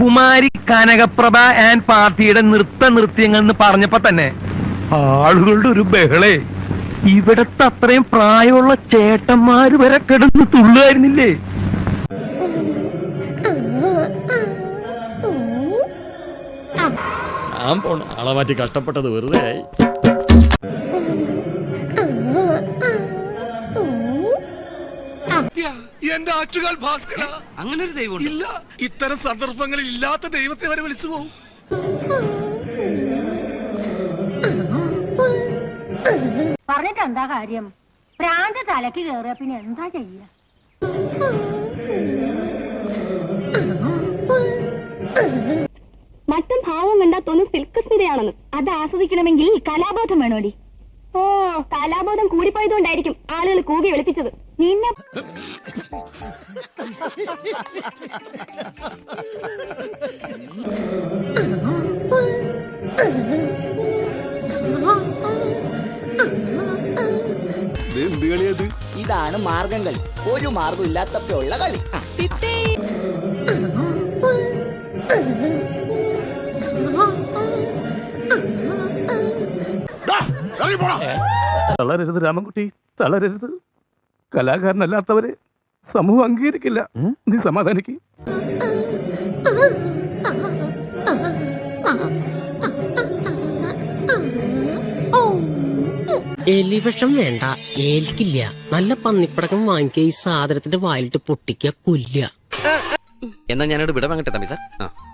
Kumari Kanakaprabha and പാർട്ടിയുടെ നൃത്ത നൃത്യങ്ങൾ എന്ന് പറഞ്ഞപ്പോ തന്നെ ആളുകളുടെ ഒരു ബഹളേ. ഇവിടത്തെ അത്രയും പ്രായമുള്ള ചേട്ടന്മാര് വരെ കിടന്ന് തുള്ളുമായിരുന്നില്ലേ ഞാൻ പോണ ആളെ മാറ്റി കഷ്ടപ്പെട്ടത് വെറുതെ ആയി. എന്റെ ആറ്റുകാൽ ഭാസ്കര. അങ്ങനെ ഒരു ദൈവം ഇല്ല. ഇത്തരം സന്ദർഭങ്ങളിൽ ഇല്ലാത്ത ദൈവത്തെ വരെ വിളിച്ചു പോകും പറഞ്ഞിട്ട് എന്താ കാര്യം? പ്രാന്ത തലക്ക് കയറിയ പിന്നെ എന്താ ചെയ്യ? മറ്റും ഭാവം കണ്ടാ തോന്നും സിൽക്ക് സ്മിതയാണെന്ന്. അത് ആസ്വദിക്കണമെങ്കിൽ കലാബോധം വേണോടി. ഓ കലാബോധം കൂടിപ്പോയതുകൊണ്ടായിരിക്കും ആളുകൾ കൂകി വിളിപ്പിച്ചത്. നിന്നെ ഇതാണ് മാർഗം കളി. ഒരു മാർഗം ഇല്ലാത്തപ്പോഴുള്ള കളി. ആ. തളരരുത് രാമൻകുട്ടി തളരരുത്. കലാകാരനല്ലാത്തവരെ സമൂഹം അംഗീകരിക്കില്ല. നീ സമാധാനിക്ക്. എലിവിഷം വേണ്ട ഏൽക്കില്ല. നല്ല പന്നിപ്പടക്കം വാങ്ങിക്കുക ഈ സാധനത്തിന്റെ വായിലിട്ട് പൊട്ടിക്കുക കൊല്ലുക. എന്നാ ഞാനോട് വിട വാങ്ങട്ടെ തമ്പി സാർ. ആ.